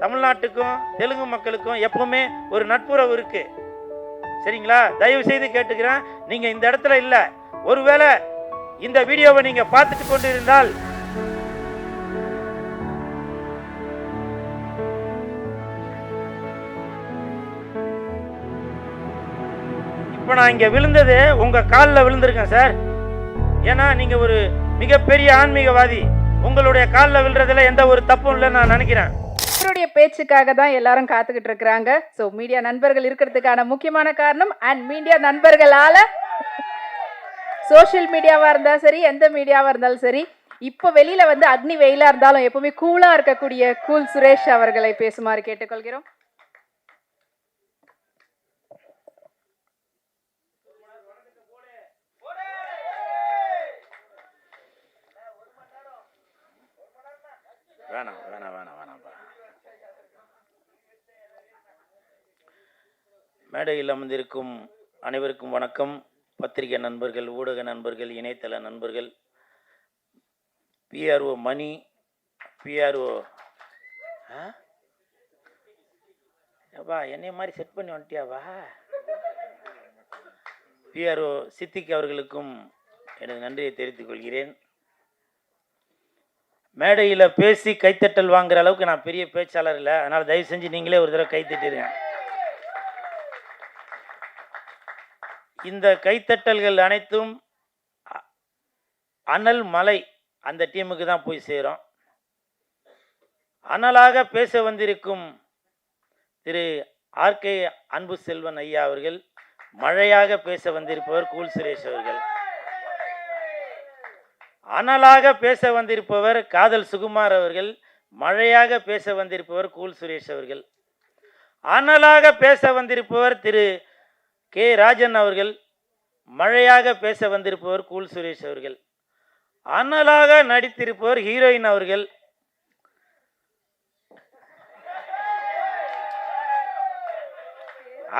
தமிழ்நாட்டுக்கும் தெலுங்கு மக்களுக்கும் எப்பவுமே ஒரு நட்புறவு இருக்கு. சரிங்களா? தயவு செய்து கேட்டுக்கிறேன். நீங்க இந்த இடத்துல இல்ல. ஒருவேளை இந்த வீடியோவை நீங்க பார்த்துட்டு கொண்டிருந்தால் இப்போ நான் இங்க விழுந்தது உங்க காலில் விழுந்திருக்கேன் சார். ஏன்னா நீங்க ஒரு மிகப்பெரிய ஆன்மீகவாதி. உங்களுடைய காலில் விழுறதுல எந்த ஒரு தப்பும் இல்லைன்னு நான் நினைக்கிறேன். உங்களுடைய பேச்சுக்காக தான் எல்லாரும் காத்துக்கிட்டு இருக்கிறாங்க. ஸோ மீடியா நண்பர்கள் இருக்கிறதுக்கான முக்கியமான காரணம் அண்ட் மீடியா நண்பர்களால சோஷியல் மீடியாவா இருந்தாலும் சரி எந்த மீடியாவா இருந்தாலும் சரி இப்போ வெளியில வந்து அக்னி வெயிலா இருந்தாலும் எப்பவுமே கூலா இருக்கக்கூடிய கூல் சுரேஷ் அவர்களை பேசுமாறு கேட்டுக்கொள்கிறோம். வேணாம் வேணாம் வேணாம் வேணாம்ப்பா மேடையில் அமர்ந்திருக்கும் அனைவருக்கும் வணக்கம். பத்திரிகை நண்பர்கள் ஊடக நண்பர்கள் இணையதள நண்பர்கள் பிஆர்ஓ மணி பிஆர்ஓ அப்பா என்னைய மாதிரி செட் பண்ணி வந்துட்டியாவா பிஆர்ஓ சித்திக் அவர்களுக்கும் எனது நன்றியை தெரிவித்துக் கொள்கிறேன். மேடையில் பேசி கைத்தட்டல் வாங்குற அளவுக்கு நான் பெரிய பேச்சாளர் இல்லை. அதனால் தயவு செஞ்சு நீங்களே ஒரு தடவை கைத்தட்டிடுங்க இந்த கைத்தட்டல்கள் அனைத்தும் அனல் மலை அந்த டீமுக்கு தான் போய் சேரும். அனலாக பேச வந்திருக்கும் திரு ஆர்கே அன்பு செல்வன் ஐயா அவர்கள் மழையாக பேச வந்திருப்பவர் கூல் சுரேஷ் அவர்கள். அனலாக பேச வந்திருப்பவர் காதல் சுகுமார் அவர்கள் மழையாக பேச வந்திருப்பவர் கூல் சுரேஷ் அவர்கள். அனலாக பேச வந்திருப்பவர் திரு கே. ராஜன் அவர்கள் மழையாக பேச வந்திருப்பவர் கூல் சுரேஷ் அவர்கள். அனலாக நடித்திருப்பவர் ஹீரோயின் அவர்கள்.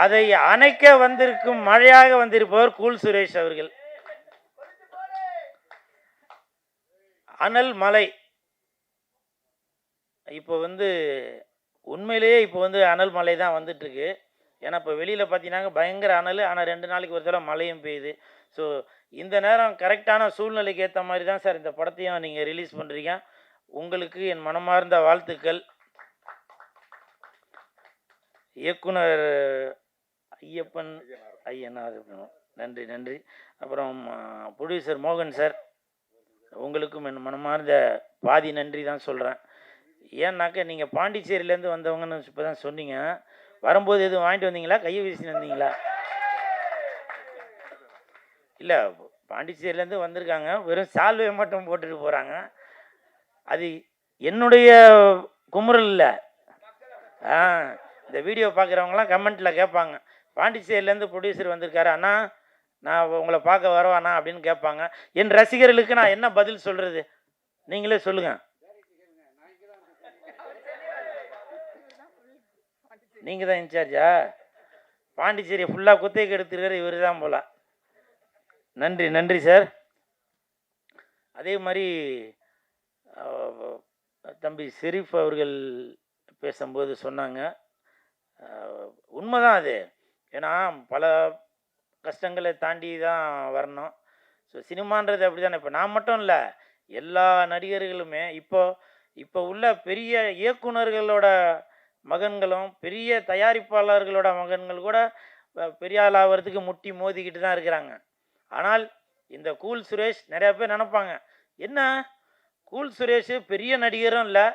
அதை அணைக்க வந்திருக்கும் மழையாக வந்திருப்பவர் கூல் சுரேஷ் அவர்கள். அனல் மலை. இப்போ வந்து உண்மையிலேயே இப்போ வந்து அனல் மலை தான் வந்துட்டுருக்கு. ஏன்னா இப்போ வெளியில் பார்த்தீங்கன்னா பயங்கர அனல். ஆனால் ரெண்டு நாளைக்கு ஒரு தடவை மழையும் பெய்யுது. ஸோ இந்த நேரம் கரெக்டான சூழ்நிலைக்கு ஏற்ற மாதிரி தான் சார் இந்த படத்தையும் நீங்கள் ரிலீஸ் பண்ணுறீங்க உங்களுக்கு என் மனமார்ந்த வாழ்த்துக்கள். இயக்குனர் ஐயப்பன் ஐயனார் நன்றி நன்றி. அப்புறம் ப்ரொடியூசர் மோகன் சார். உங்களுக்கும் என் மனமார்ந்த பாதி நன்றி தான் சொல்கிறேன் ஏன்னாக்க நீங்கள் பாண்டிச்சேரியிலேருந்து வந்தவங்கன்னு இப்போ தான் சொன்னீங்க. வரும்போது எதுவும் வாங்கிட்டு வந்தீங்களா? கையை வீசின்னு வந்தீங்களா? இல்லை பாண்டிச்சேரியிலேருந்து வந்திருக்காங்க. வெறும் சால்வை மட்டும் போட்டுட்டு போகிறாங்க அது என்னுடைய குமுறல் இல்லை. ஆ இந்த வீடியோ பார்க்குறவங்களாம் கமெண்ட்டில் கேட்பாங்க. பாண்டிச்சேரியிலேருந்து ப்ரொடியூசர் வந்திருக்காரு. அண்ணா நான் உங்களை பார்க்க வரவாண்ணா அப்படின்னு கேட்பாங்க. என் ரசிகர்களுக்கு நான் என்ன பதில் சொல்கிறது நீங்களே சொல்லுங்கள் நீங்கள் தான் இன்சார்ஜா பாண்டிச்சேரி ஃபுல்லாக குத்தகைக்கு எடுத்துருக்காரு இவர் தான் போல. நன்றி நன்றி சார். அதே மாதிரி தம்பி ஷெரீஃப் அவர்கள் பேசும்போது சொன்னாங்க. உண்மை உண்மைதான் அது. ஏன்னா பல கஷ்டங்களை தாண்டி தான் வரணும். ஸோ சினிமான்றது அப்படி தானே இப்போ நான் மட்டும் இல்லை எல்லா நடிகர்களுமே இப்போ இப்போ உள்ள பெரிய இயக்குனர்களோட மகன்களும் பெரிய தயாரிப்பாளர்களோட மகன்கள் கூட அஹ், பெரிய ஆள் ஆகிறதுக்கு முட்டி மோதிக்கிட்டு தான் இருக்கிறாங்க. ஆனால் இந்த கூல் சுரேஷ் நிறையா பேர் நினப்பாங்க என்ன? கூல் சுரேஷ் பெரிய நடிகரும் இல்லை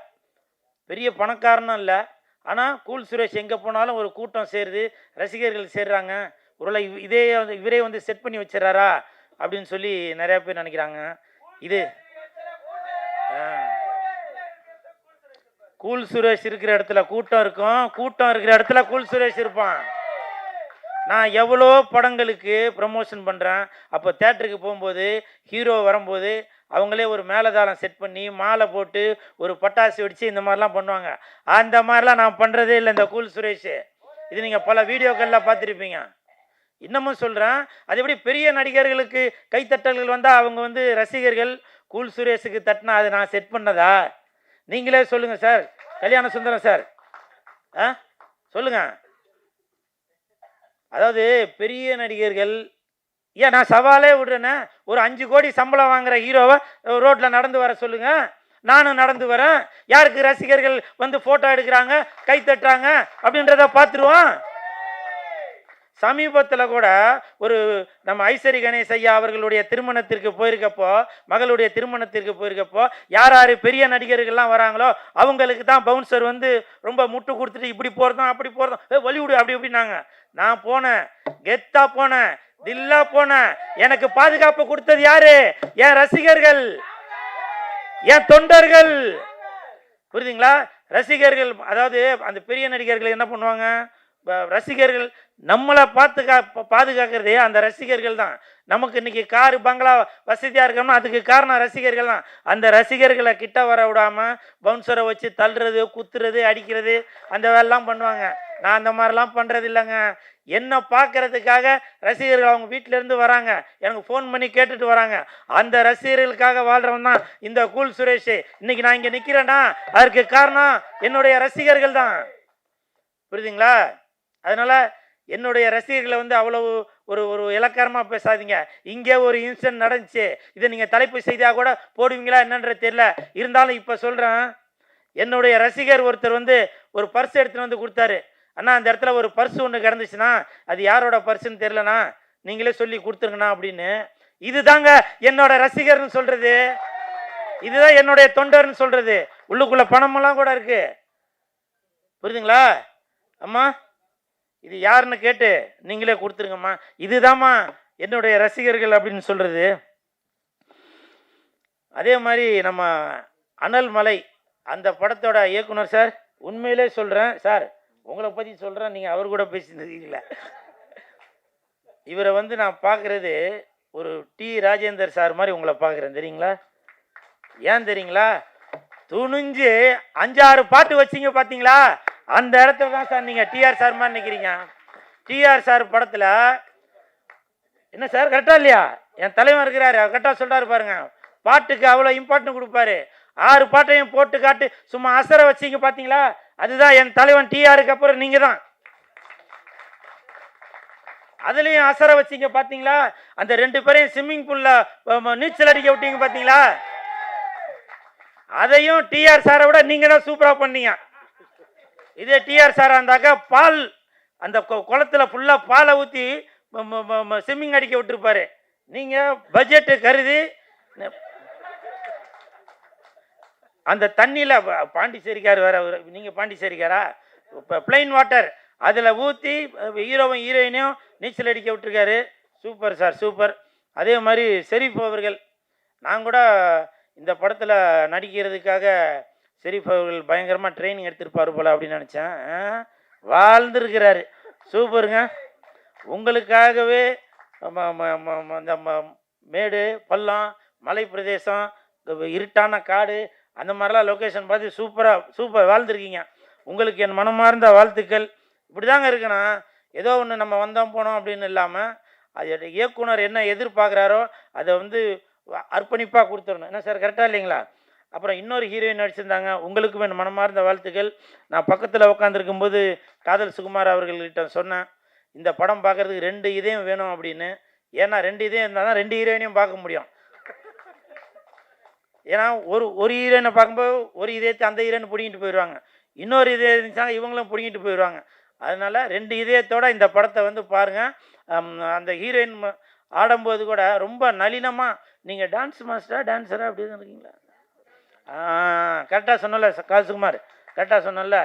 பெரிய பணக்காரனும் இல்லை ஆனால் கூல் சுரேஷ் எங்கே போனாலும் ஒரு கூட்டம் சேருது ரசிகர்கள் சேர்றாங்க ஒருவேளை இதே வந்து இவரே வந்து செட் பண்ணி வச்சிடறாரா? அப்படின்னு சொல்லி நிறையா பேர் நினைக்கிறாங்க. இது ஆ. கூல் சுரேஷ் இருக்கிற இடத்துல கூட்டம் இருக்கும். கூட்டம் இருக்கிற இடத்துல கூல் சுரேஷ் இருப்பான். நான் எவ்வளோ படங்களுக்கு ப்ரமோஷன் பண்ணுறேன் அப்போ தேட்டருக்கு போகும்போது ஹீரோ வரும்போது அவங்களே ஒரு மேலதாளம் செட் பண்ணி மாலை போட்டு ஒரு பட்டாசு வெடித்து இந்த மாதிரிலாம் பண்ணுவாங்க. அந்த மாதிரிலாம் நான் பண்ணுறதே இல்லை இந்த கூல் சுரேஷ். இது நீங்கள் பல வீடியோக்களில் பார்த்துருப்பீங்க. இன்னமும் சொல்கிறேன் அது எப்படி பெரிய நடிகர்களுக்கு கைத்தட்டல்கள் வந்தால் அவங்க வந்து ரசிகர்கள் கூல் சுரேஷுக்கு தட்டினா அது நான் செட் பண்ணதா? நீங்களே சொல்லுங்கள் சார். கல்யாண சுந்தரம் சார். ஆ? சொல்லுங்க. அதாவது பெரிய நடிகர்கள் ஏன் நான் சவாலே விடுறேன்னா ஒரு அஞ்சு கோடி சம்பளம் வாங்குற ஹீரோவை ரோட்டில் நடந்து வர சொல்லுங்க. நானும் நடந்து வரேன். யாருக்கு ரசிகர்கள் வந்து ஃபோட்டோ எடுக்கிறாங்க கை தட்டுறாங்க அப்படின்றத பார்த்துருவோம். சமீபத்தில் கூட ஒரு நம்ம ஐஸ்வரி கணேஷ் ஐயா அவர்களுடைய திருமணத்திற்கு போயிருக்கப்போ மகளுடைய திருமணத்திற்கு போயிருக்கப்போ யார் யார் பெரிய நடிகர்கள்லாம் வராங்களோ அவங்களுக்கு தான் பவுன்சர் வந்து ரொம்ப முட்டு கொடுத்துட்டு இப்படி போகிறதும் அப்படி போகிறதும் ஏ வழிவிடு அப்படி இப்படின்னாங்க. நான் போனேன் கெத்தா போனேன் தில்லா போனேன். எனக்கு பாதுகாப்பு கொடுத்தது யாரு? என் ரசிகர்கள் என் தொண்டர்கள். புரியுதுங்களா? ரசிகர்கள் அதாவது அந்த பெரிய நடிகர்கள் என்ன பண்ணுவாங்க? ரசிகர்கள் நம்மளை பாத்துக்கா ப- பாதுகாக்கிறதே அந்த ரசிகர்கள் தான். நமக்கு இன்றைக்கி காரு பங்களா வசதியாக இருக்கணும்னா அதுக்கு காரணம் ரசிகர்கள் தான். அந்த ரசிகர்களை கிட்ட வர விடாமல் பவுன்சரை வச்சு தள்ளுறது குத்துறது அடிக்கிறது அந்த வேலைலாம் பண்ணுவாங்க. நான் அந்த மாதிரிலாம் பண்ணுறது இல்லைங்க. என்னை பார்க்கறதுக்காக ரசிகர்கள் அவங்க வீட்டிலேருந்து வராங்க. எனக்கு ஃபோன் பண்ணி கேட்டுட்டு வராங்க. அந்த ரசிகர்களுக்காக வாழ்கிறவன் தான் இந்த கூல் சுரேஷ். இன்னைக்கு நான் இங்கே நிற்கிறேன்னா அதற்கு காரணம் என்னுடைய ரசிகர்கள் தான். புரியுதுங்களா? அதனால் என்னுடைய ரசிகர்களை வந்து அவ்வளவு ஒரு ஒரு இலக்காரமாக பேசாதீங்க. இங்கே ஒரு இன்சிடென்ட் நடந்துச்சு. இதை நீங்கள் தலைப்பு செய்தியாக கூட போடுவீங்களா என்னன்றது தெரியல. இருந்தாலும் இப்போ சொல்கிறேன் என்னுடைய ரசிகர் ஒருத்தர் வந்து ஒரு பர்ஸ் எடுத்துகிட்டு வந்து கொடுத்தாரு. அண்ணா அந்த இடத்துல ஒரு பர்ஸ் ஒன்று கிடந்துச்சுன்னா அது யாரோட பர்ஸுன்னு தெரிலண்ணா நீங்களே சொல்லி கொடுத்துருங்கண்ணா அப்படின்னு. இதுதாங்க என்னோட ரசிகர்னு சொல்கிறது இதுதான் என்னுடைய தொண்டர்னு சொல்கிறது உள்ளுக்குள்ளே பணமெல்லாம் கூட இருக்குது புரியுதுங்களா? அம்மா? இது யாருன்னு கேட்டு நீங்களே கொடுத்துருங்கம்மா. இதுதாம்மா என்னுடைய ரசிகர்கள் அப்படின்னு சொல்கிறது அதே மாதிரி நம்ம அனல் மலை அந்த படத்தோட இயக்குனர் சார் உண்மையிலே சொல்கிறேன் சார் உங்களை பற்றி சொல்கிறேன் நீங்கள் அவர் கூட பேசியிருந்தீங்களா இவரை வந்து நான் பார்க்குறது ஒரு டி ராஜேந்தர் சார் மாதிரி உங்களை பார்க்குறேன் தெரியுங்களா? ஏன் தெரியுங்களா? துணிஞ்சு அஞ்சாறு பாட்டு வச்சீங்க பார்த்தீங்களா அந்த இடத்துல தான் சார் நீங்கள் டிஆர் சார் மாதிரி நிற்கிறீங்க டிஆர் சார் படத்தில் என்ன சார் கரெக்டாக இல்லையா? என் தலைவன் இருக்கிறாரு கரெக்டாக சொல்கிறாரு பாருங்க. பாட்டுக்கு அவ்வளோ இம்பார்ட்டன்ட் கொடுப்பாரு. ஆறு பாட்டையும் போட்டு காட்டு சும்மா அசர வச்சிங்க பார்த்தீங்களா அதுதான் என் தலைவன் டிஆருக்கு அப்புறம் நீங்கள் தான். அதுலேயும் அசர வச்சிங்க பார்த்தீங்களா அந்த ரெண்டு பேரையும் ஸ்விம்மிங் பூலில் நீச்சல் அடிக்க விட்டீங்க பார்த்தீங்களா அதையும் டிஆர் சாரை விட நீங்கள் தான் சூப்பராக பண்ணீங்க. இதே டிஆர் சாராக இருந்தாக்கா பால் அந்த குளத்தில் குளத்துல ஃபுல்லாக பாலை ஊற்றி ஸ்விம்மிங் அடிக்க விட்டுருப்பாரு. நீங்கள் பட்ஜெட்டு கருதி அந்த தண்ணியில் பாண்டிச்சேரிக்கார் வேற நீங்கள் பாண்டிச்சேரிக்காரா? இப்போ பிளைன் வாட்டர் அதில் ஊற்றி ஹீரோவும் ஹீரோயினையும் நீச்சல் அடிக்க விட்டுருக்காரு. சூப்பர் சார் சூப்பர் அதே மாதிரி செரிப் அவர்கள் நான் கூட இந்த படத்தில் நடிக்கிறதுக்காக ஷெரீஃப் அவர்கள் பயங்கரமாக ட்ரைனிங் எடுத்திருப்பாரு போல அப்படின்னு நினச்சேன். வாழ்ந்துருக்கிறாரு. சூப்பருங்க. உங்களுக்காகவே இந்த மேடு பள்ளம் மலை பிரதேசம் இருட்டான காடு அந்த மாதிரிலாம் லொக்கேஷன் பார்த்து சூப்பராக சூப்பர் வாழ்ந்துருக்கீங்க. உங்களுக்கு என் மனமார்ந்த வாழ்த்துக்கள். இப்படி தாங்க இருக்கணும் ஏதோ ஒன்று நம்ம வந்தோம் போனோம் அப்படின்னு இல்லாமல் அது இயக்குனர் என்ன எதிர்பார்க்குறாரோ அதை வந்து அர்ப்பணிப்பாக கொடுத்துடணும். என்ன சார் கரெக்டாக இல்லைங்களா? அப்புறம் இன்னொரு ஹீரோயின் நடிச்சிருந்தாங்க. உங்களுக்கும் என் மனமார்ந்த வாழ்த்துக்கள். நான் பக்கத்தில் உட்காந்துருக்கும் போது காதல் சுகுமார் அவர்கள்கிட்ட சொன்னேன். இந்த படம் பார்க்கறதுக்கு ரெண்டு இதயம் வேணும் அப்படின்னு. ஏன்னா ரெண்டு இதயம் இருந்தால் தான் ரெண்டு ஹீரோயினையும் பார்க்க முடியும். ஏன்னா ஒரு ஒரு ஹீரோயினை பார்க்கும்போது ஒரு இதயத்தை அந்த ஹீரோயின் பிடிங்கிட்டு போயிடுவாங்க இன்னொரு இதயம் இருந்துச்சாங்க இவங்களும் பிடிங்கிட்டு போயிடுவாங்க அதனால ரெண்டு இதயத்தோட இந்த படத்தை வந்து பாருங்கள் அந்த ஹீரோயின் ஆடும்போது கூட ரொம்ப நளினமாக நீங்கள் டான்ஸ் மாஸ்டராக டான்ஸராக அப்படி தான் இருக்கீங்களா? கரெக்டாக சொன்னல காசுகுமார் கரெக்டாக சொன்னல.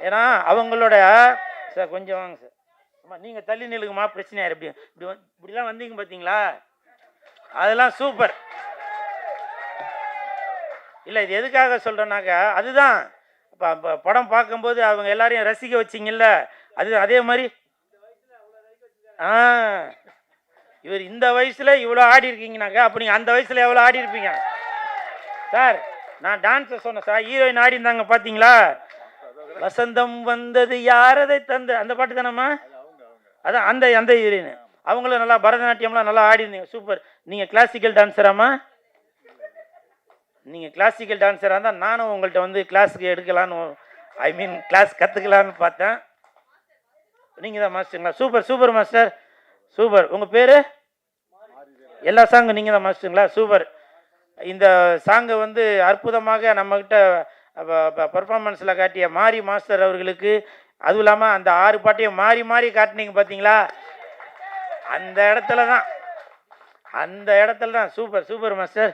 ஏன்னா அவங்களோட சார் கொஞ்சம் வாங்க சார். ஆமாம் நீங்கள் தள்ளி நிலுங்கம்மா பிரச்சனையாரு இப்படி இப்படி இப்படிலாம் வந்தீங்க பார்த்தீங்களா அதெல்லாம் சூப்பர். இல்லை இது எதுக்காக சொல்கிறேன்னாக்கா அதுதான். இப்போ படம் பார்க்கும்போது அவங்க எல்லாரையும் ரசிக்க வச்சிங்கல்ல அது அதே மாதிரி. ஆ. இவர் இந்த வயசில் இவ்வளோ ஆடி இருக்கீங்கனாக்கா அப்போ நீங்கள் அந்த வயசில் எவ்வளோ ஆடி இருப்பீங்க? சார் நான் டான்ஸ் சொன்னேன் சார். ஹீரோயின் ஆடி இருந்தாங்க பார்த்தீங்களா வசந்தம் வந்தது யாரதை தந்து? அந்த பாட்டு தானம்மா? அதான் அந்த அந்த ஹீரோயின் அவங்களும் நல்லா பரதநாட்டியம்லாம் நல்லா ஆடி இருந்தீங்க சூப்பர் நீங்கள் கிளாசிக்கல் டான்ஸராம்மா நீங்கள் கிளாசிக்கல் டான்ஸராக இருந்தால் நானும் உங்கள்கிட்ட வந்து கிளாஸுக்கு எடுக்கலான்னு ஐ மீன் கிளாஸ் கற்றுக்கலான்னு பார்த்தேன். நீங்கள் தான் மாஸ்டருங்களா சூப்பர் சூப்பர் மாஸ்டர் சூப்பர் உங்கள் பேர்? எல்லா சாங்கும் நீங்கள் தான் மாஸ்டருங்களா சூப்பர் இந்த சாங்கை வந்து அற்புதமாக நம்மக்கிட்ட பர்ஃபார்மன்ஸில் காட்டிய மாரி மாஸ்டர் அவர்களுக்கு அதுவும் இல்லாமல் அந்த ஆறு பாட்டையும் மாறி மாறி காட்டினீங்க பார்த்தீங்களா அந்த இடத்துல தான் அந்த இடத்துல தான் சூப்பர் சூப்பர் மாஸ்டர்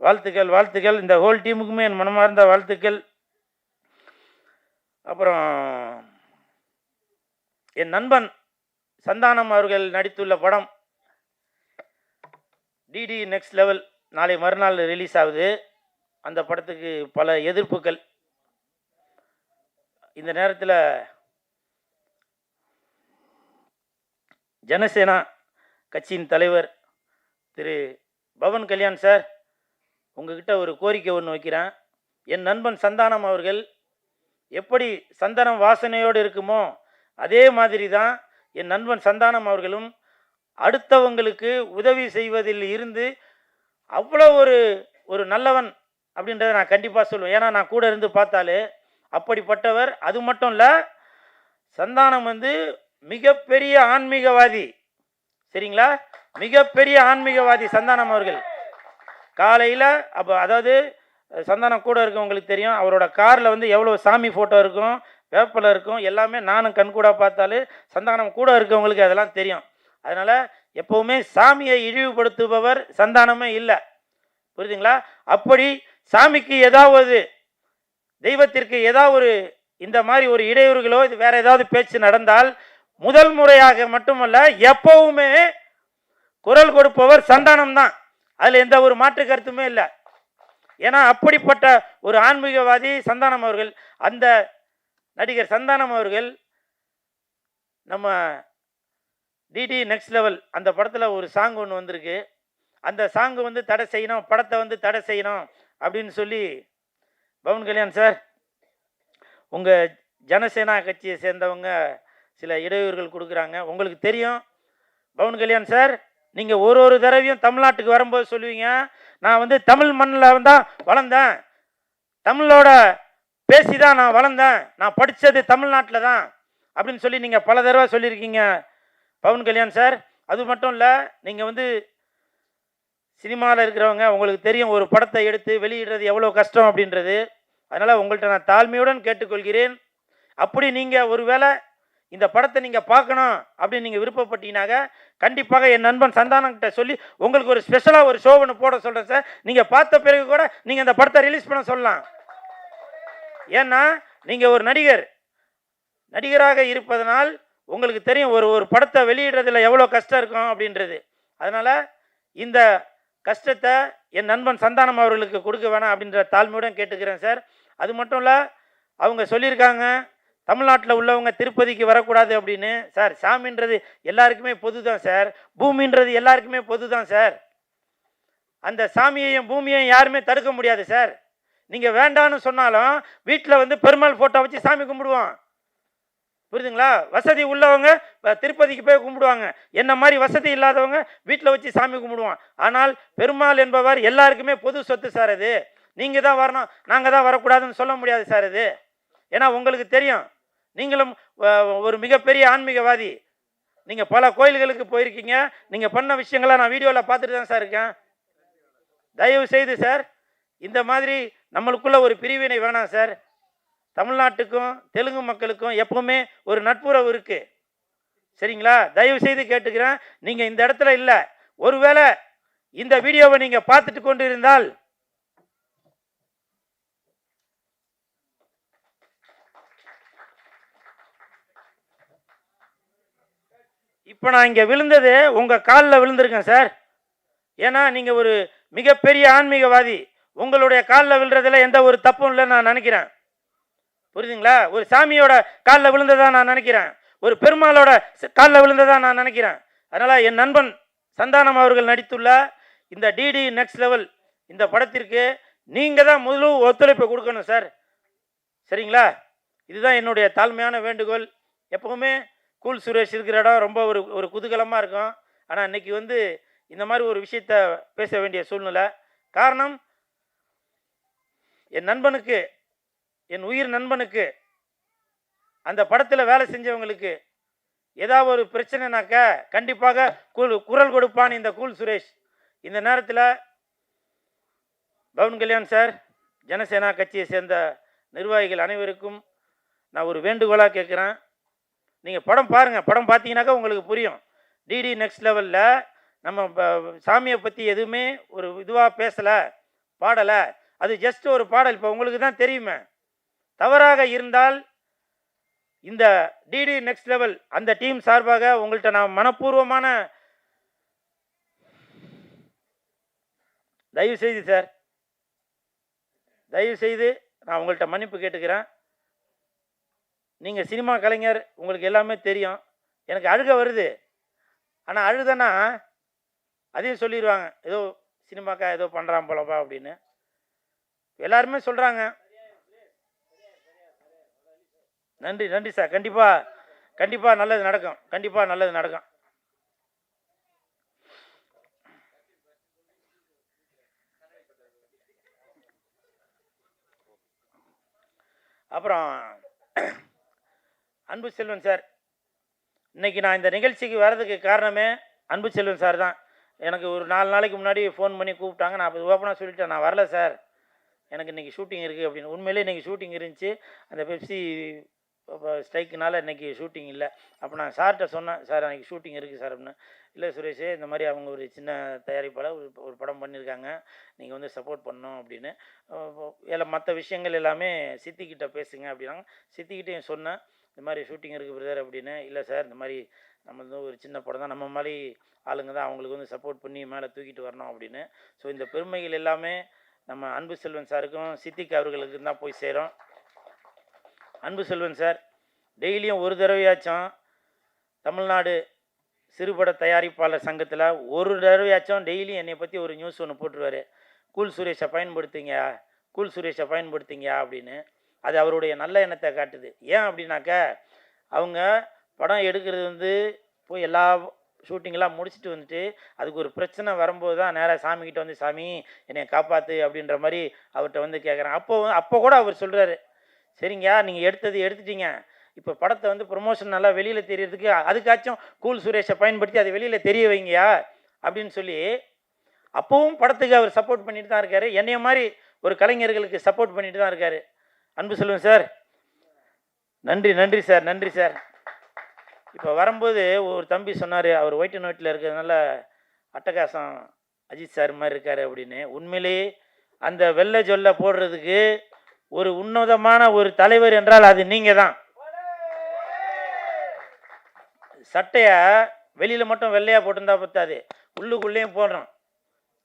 வாழ்த்துக்கள் வாழ்த்துக்கள். இந்த ஹோல் டீமுக்குமே என் மனமார்ந்த வாழ்த்துக்கள். அப்புறம் என் நண்பன் சந்தானம் அவர்கள் நடித்துள்ள படம் டிடி நெக்ஸ்ட் லெவல் நாளை மறுநாள் ரிலீஸ் ஆகுது. அந்த படத்துக்கு பல எதிர்ப்புகள். இந்த நேரத்தில் ஜனசேனா கட்சியின் தலைவர் திரு பவன் கல்யாண் சார் உங்ககிட்ட ஒரு கோரிக்கை ஒன்று வைக்கிறேன். என் நண்பன் சந்தானம் அவர்கள் எப்படி சந்தனம் வாசனையோடு இருக்குமோ அதே மாதிரி தான் என் நண்பன் சந்தானம் அவர்களும் அடுத்தவங்களுக்கு உதவி செய்வதில் இருந்து அவ்வளோ ஒரு ஒரு நல்லவன் அப்படின்றத நான் கண்டிப்பாக சொல்லுவேன். ஏன்னா நான் கூட இருந்து பார்த்தாலே அப்படிப்பட்டவர் அது மட்டும் இல்லை சந்தானம் வந்து மிகப்பெரிய ஆன்மீகவாதி. சரிங்களா? மிகப்பெரிய ஆன்மீகவாதி சந்தானம் அவர்கள். காலையில் அப்போ அதாவது சந்தானம் கூட இருக்கவங்களுக்கு தெரியும் அவரோட காரில் வந்து எவ்வளோ சாமி ஃபோட்டோ இருக்கும் வேப்பில் இருக்கும் எல்லாமே நானும் கண்கூடா பார்த்தாலே சந்தானம் கூட இருக்கவங்களுக்கு அதெல்லாம் தெரியும். அதனால் எப்போவுமே சாமியை இழிவுபடுத்துபவர் சந்தானமே இல்லை. புரியுதுங்களா? அப்படி சாமிக்கு ஏதாவது தெய்வத்திற்கு ஏதாவது ஒரு இந்த மாதிரி ஒரு இடையூறுகளோ இது வேற ஏதாவது பேச்சு நடந்தால் முதல் முறையாக மட்டுமல்ல எப்பவுமே குரல் கொடுப்பவர் சந்தானம் தான் அதில் எந்த ஒரு மாற்று கருத்துமே இல்லை. ஏன்னா அப்படிப்பட்ட ஒரு ஆன்மீகவாதி சந்தானம் அவர்கள் அந்த நடிகர் சந்தானம் அவர்கள் நம்ம டிடி நெக்ஸ்ட் லெவல் அந்த படத்தில் ஒரு சாங் ஒன்று வந்திருக்கு. அந்த சாங்கு வந்து தடை செய்யணும் படத்தை வந்து தடை செய்யணும் அப்படின்னு சொல்லி பவன் கல்யாண் சார் உங்கள் ஜனசேனா கட்சியை சேர்ந்தவங்க சில இடையூறுகள் கொடுக்குறாங்க. உங்களுக்கு தெரியும் பவன் கல்யாண் சார் நீங்கள் ஒரு ஒரு தடவையும் தமிழ்நாட்டுக்கு வரும்போது சொல்லுவீங்க நான் வந்து தமிழ் மண்ணில் தான் வளர்ந்தேன். தமிழோட பேசி தான் நான் வளர்ந்தேன். நான் படித்தது தமிழ்நாட்டில் தான் அப்படின்னு சொல்லி நீங்கள் பல தடவை சொல்லியிருக்கீங்க. பவன் கல்யாண் சார் அது மட்டும் இல்லை நீங்கள் வந்து சினிமாவில் இருக்கிறவங்க உங்களுக்கு தெரியும் ஒரு படத்தை எடுத்து வெளியிடுறது எவ்வளோ கஷ்டம் அப்படின்றது. அதனால் உங்கள்கிட்ட நான் தாழ்மையுடன் கேட்டுக்கொள்கிறேன். அப்படி நீங்கள் ஒருவேளை இந்த படத்தை நீங்கள் பார்க்கணும் அப்படின்னு நீங்கள் விருப்பப்பட்டீங்கனாக்க கண்டிப்பாக என் நண்பன் சந்தானங்கிட்ட சொல்லி உங்களுக்கு ஒரு ஸ்பெஷலாக ஒரு ஷோ ஒன்று போட சொல்கிறேன் சார். நீங்கள் பார்த்த பிறகு கூட நீங்கள் இந்த படத்தை ரிலீஸ் பண்ண சொல்லலாம். ஏன்னா நீங்கள் ஒரு நடிகர். நடிகராக இருப்பதனால் உங்களுக்கு தெரியும் ஒரு ஒரு படத்தை வெளியிடுறதுல எவ்வளோ கஷ்டம் இருக்கும் அப்படின்றது. அதனால் இந்த கஷ்டத்தை என் நண்பன் சந்தானம் அவர்களுக்கு கொடுக்க வேணாம் அப்படின்ற தாழ்மையுடன் கேட்டுக்கிறேன் சார். அது மட்டும் இல்லை அவங்க சொல்லியிருக்காங்க தமிழ்நாட்டில் உள்ளவங்க திருப்பதிக்கு வரக்கூடாது அப்படின்னு. சார் சாமின்றது எல்லாருக்குமே பொது தான் சார். பூமின்றது எல்லாருக்குமே பொது தான் சார். அந்த சாமியையும் பூமியையும் யாருமே தடுக்க முடியாது சார். நீங்கள் வேண்டான்னு சொன்னாலும் வீட்டில் வந்து பெருமாள் ஃபோட்டோ வச்சு சாமி கும்பிடுவோம். புரியுதுங்களா? வசதி உள்ளவங்க திருப்பதிக்கு போய் கும்பிடுவாங்க. என்ன மாதிரி வசதி இல்லாதவங்க வீட்டில் வச்சு சாமி கும்பிடுவான். ஆனால் பெருமாள் என்பவர் எல்லாருக்குமே பொது சொத்து சார் அது. நீங்கள் தான் வரணும் நாங்கள் தான் வரக்கூடாதுன்னு சொல்ல முடியாது சார் இது ஏன்னா உங்களுக்கு தெரியும் நீங்களும் ஒரு மிகப்பெரிய ஆன்மீகவாதி. நீங்கள் பல கோயில்களுக்கு போயிருக்கீங்க. நீங்கள் பண்ண விஷயங்களை நான் வீடியோவில் பார்த்துட்டு தான் சார் இருக்கேன். தயவு செய்து சார் இந்த மாதிரி நம்மளுக்குள்ள ஒரு பிரிவினை வேணாம் சார். தமிழ்நாட்டுக்கும் தெலுங்கு மக்களுக்கும் எப்பவுமே ஒரு நட்புறவு இருக்குது சரிங்களா? தயவு செய்து கேட்டுக்கிறேன். நீங்கள் இந்த இடத்துல இல்லை. ஒருவேளை இந்த வீடியோவை நீங்கள் பார்த்துட்டு கொண்டு இருந்தால் இப்போ நான் இங்கே விழுந்தது உங்கள் காலில் விழுந்திருக்கேன் சார். ஏன்னா நீங்கள் ஒரு மிகப்பெரிய ஆன்மீகவாதி. உங்களுடைய காலில் விழுறதுல எந்த ஒரு தப்பும் இல்லைன்னு நான் நினைக்கிறேன். புரியுதுங்களா? ஒரு சாமியோட காலில் விழுந்ததா நான் நினைக்கிறேன். ஒரு பெருமாளோட காலில் விழுந்ததா நான் நினைக்கிறேன். அதனால் என் நண்பன் சந்தானம் அவர்கள் நடித்துள்ள இந்த டிடி நெக்ஸ்ட் லெவல் இந்த படத்திற்கு நீங்கள் தான் முழு ஒத்துழைப்பை கொடுக்கணும் சார். சரிங்களா? இதுதான் என்னுடைய தாழ்மையான வேண்டுகோள். எப்பவுமே கூல் சுரேஷ் இருக்கிற இடம் ரொம்ப ஒரு ஒரு குதூகலமாக இருக்கும். ஆனால் இன்னைக்கு வந்து இந்த மாதிரி ஒரு விஷயத்த பேச வேண்டிய சூழ்நிலை. காரணம் என் நண்பனுக்கு என் உயிர் நண்பனுக்கு அந்த படத்தில் வேலை செஞ்சவங்களுக்கு ஏதாவது ஒரு பிரச்சனைனாக்க கண்டிப்பாக கூல் குரல் கொடுப்பான் இந்த கூல் சுரேஷ். இந்த நேரத்தில் பவன் கல்யாண் சார் ஜனசேனா கட்சியை சேர்ந்த நிர்வாகிகள் அனைவருக்கும் நான் ஒரு வேண்டுகோளாக கேட்குறேன். நீங்கள் படம் பாருங்கள் படம் பார்த்தீங்கன்னாக்கா உங்களுக்கு புரியும். டிடி நெக்ஸ்ட் லெவலில் நம்ம ப- சாமியை பற்றி எதுவுமே ஒரு இதுவாக பேசலை பாடலை. அது ஜஸ்ட் ஒரு பாடல். இப்போ உங்களுக்கு தான் தெரியுமே. தவறாக இருந்தால் இந்த டிடி நெக்ஸ்ட் லெவல் அந்த டீம் சார்பாக உங்கள்கிட்ட நான் மனப்பூர்வமான தயவு செய்து சார் தயவு செய்து நான் உங்கள்கிட்ட மன்னிப்பு கேட்டுக்கிறேன். நீங்கள் சினிமா கலைஞர் உங்களுக்கு எல்லாமே தெரியும். எனக்கு அழுக வருது. ஆனால் அழுதனா அதையும் சொல்லிடுவாங்க ஏதோ சினிமாக்கா ஏதோ பண்ணுறான் போலப்பா அப்படின்னு. எல்லாருமே சொல்கிறாங்க நன்றி நன்றி சார் கண்டிப்பாக கண்டிப்பாக நல்லது நடக்கும். கண்டிப்பாக நல்லது நடக்கும். அப்புறம் அன்பு செல்வன் சார் இன்னைக்கு நான் இந்த நிகழ்ச்சிக்கு வர்றதுக்கு காரணமே அன்பு செல்வன் சார் தான். எனக்கு ஒரு நாலு நாளைக்கு முன்னாடி ஃபோன் பண்ணி கூப்பிட்டாங்க. நான் அப்போ ஓப்பனாக சொல்லிட்டேன். நான் வரல சார் எனக்கு இன்றைக்கி ஷூட்டிங் இருக்குது அப்படின்னு. உண்மையிலே இன்றைக்கி ஷூட்டிங் இருந்துச்சு. அந்த பெப்சி இப்போ ஸ்ட்ரைக்குனால இன்றைக்கி ஷூட்டிங் இல்லை. அப்போ நான் சார்கிட்ட சொன்னேன் சார் அன்றைக்கி ஷூட்டிங் இருக்குது சார் அப்படின்னு. இல்லை சுரேஷே இந்த மாதிரி அவங்க ஒரு சின்ன தயாரிப்பாளர் ஒரு ஒரு படம் பண்ணியிருக்காங்க நீங்கள் வந்து சப்போர்ட் பண்ணணும் அப்படின்னு. இல்லை மற்ற விஷயங்கள் எல்லாமே சித்திக்கிட்ட பேசுங்க அப்படின்னாங்க. சித்திக்கிட்டையும் சொன்னேன் இந்த மாதிரி ஷூட்டிங் இருக்குது பிரதர் அப்படின்னு. இல்லை சார் இந்த மாதிரி நம்ம வந்து ஒரு சின்ன படம் தான். நம்ம மாதிரி ஆளுங்க தான். அவங்களுக்கு வந்து சப்போர்ட் பண்ணி மேலே தூக்கிட்டு வரணும் அப்படின்னு. ஸோ இந்த பெருமைகள் எல்லாமே நம்ம அன்பு செல்வன் சாருக்கும் சித்திக் அவர்களுக்கு தான் போய் சேரும். அன்பு செல்வன் சார் டெய்லியும் ஒரு தடவையாச்சும் தமிழ்நாடு சிறுபட தயாரிப்பாளர் சங்கத்தில் ஒரு தடவையாச்சும் டெய்லியும் என்னை பற்றி ஒரு நியூஸ் ஒன்று போட்டுருவாரு. கூல் சுரேஷை பயன்படுத்துங்க கூல் சுரேஷை பயன்படுத்துங்க அப்படின்னு. அது அவருடைய நல்ல எண்ணத்தை காட்டுது. ஏன் அப்படின்னாக்க அவங்க படம் எடுக்கிறது வந்து போய் எல்லா ஷூட்டிங்லாம் முடிச்சுட்டு வந்துட்டு அதுக்கு ஒரு பிரச்சனை வரும்போது தான் நேராக சாமிக்கிட்ட வந்து சாமி என்னை காப்பாற்று அப்படின்ற மாதிரி அவர்கிட்ட வந்து கேட்குறேன் அப்போ அப்போ கூட அவர் சொல்கிறாரு சரிங்க நீங்கள் எடுத்தது எடுத்துட்டீங்க. இப்போ படத்தை வந்து ப்ரொமோஷன் நல்லா வெளியில் தெரியறதுக்கு அதுக்காச்சும் கூல் சுரேஷை பயன்படுத்தி அதை வெளியில் தெரிய வைங்கயா அப்படின்னு சொல்லி அப்போவும் படத்துக்கு அவர் சப்போர்ட் பண்ணிட்டு தான் இருக்காரு. என்னைய மாதிரி ஒரு கலைஞர்களுக்கு சப்போர்ட் பண்ணிட்டு தான் இருக்காரு. அன்பு சொல்லுங்க சார் நன்றி நன்றி சார் நன்றி சார் இப்போ வரும்போது ஒரு தம்பி சொன்னார் அவர் ஒயிட் அண்ட் ஒயிட்டில் இருக்கிறதுனால அட்டகாசம் அஜித் சார் மாதிரி இருக்கார் அப்படின்னு. உண்மையிலேயே அந்த வெள்ளை ஜொல்லை போடுறதுக்கு ஒரு உன்னதமான ஒரு தலைவர் என்றால் அது நீங்கள் தான் சட்டையை வெளியில் மட்டும் வெள்ளையாக போட்டிருந்தா பத்தாது. உள்ளுக்குள்ளேயும் போடுறோம்.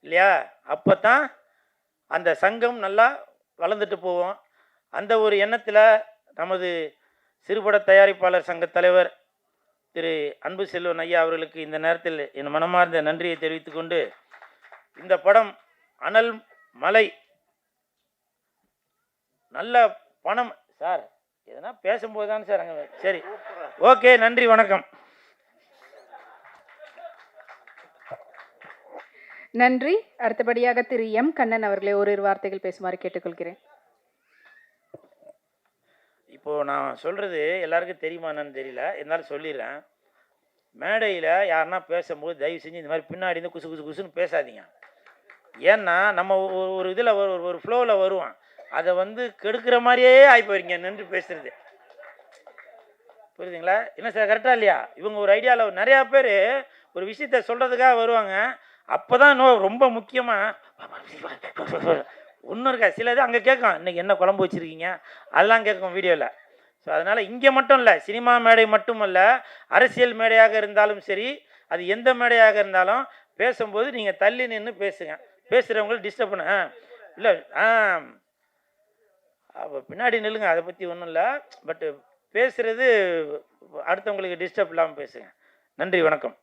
இல்லையா? அப்போ தான் அந்த சங்கம் நல்லா வளர்ந்துட்டு போவோம் அந்த ஒரு எண்ணத்தில் நமது சிறுபட தயாரிப்பாளர் சங்க தலைவர் திரு அன்பு செல்வன் ஐயா அவர்களுக்கு இந்த நேரத்தில் என் மனமார்ந்த நன்றியை தெரிவித்துக்கொண்டு இந்த படம் அனல் மலை நல்ல பணம். சார் எதனா பேசும்போது தான் சார் அங்கே சரி. ஓகே நன்றி வணக்கம். நன்றி. அடுத்தபடியாக திரு எம். கண்ணன் அவர்களை ஓரிரு வார்த்தைகள் பேசுமாறு கேட்டுக்கொள்கிறேன். இப்போது நான் சொல்கிறது எல்லாருக்கும் தெரியுமா என்னன்னு தெரியல. இருந்தாலும் சொல்லிடுறேன். மேடையில் யாருன்னா பேசும்போது தயவு செஞ்சு இந்த மாதிரி பின்னாடி இருந்து குசு குசு குசுன்னு பேசாதீங்க. ஏன்னா நம்ம ஒரு ஒரு இதில் ஒரு ஒரு ஃப்ளோவில் வருவோம் அதை வந்து கெடுக்கிற மாதிரியே ஆகி போயிருங்க நின்று பேசுறது. புரியுதுங்களா? என்ன சார் கரெக்டாக இல்லையா? இவங்க ஒரு ஐடியாவில் நிறையா பேர் ஒரு விஷயத்த சொல்கிறதுக்காக வருவாங்க. அப்போ தான் இன்னும் ரொம்ப முக்கியமாக ஒன்றும் இருக்கா? சிலது அங்கே கேட்கும் இன்றைக்கி என்ன குழம்பு வச்சுருக்கீங்க? அதெல்லாம் கேட்கும் வீடியோவில் ஸோ அதனால் இங்கே மட்டும் இல்லை சினிமா மேடை மட்டுமல்ல அரசியல் மேடையாக இருந்தாலும் சரி அது எந்த மேடையாக இருந்தாலும் பேசும்போது நீங்கள் தள்ளி நின்று பேசுங்க. பேசுகிறவங்களும் டிஸ்டர்ப் பண்ண. இல்லை ஆ அப்போ பின்னாடி நில்லுங்க அதை பற்றி ஒன்றும் இல்லை. பட்டு பேசுகிறது அடுத்தவங்களுக்கு டிஸ்டர்ப் இல்லாமல் பேசுங்க. நன்றி வணக்கம்.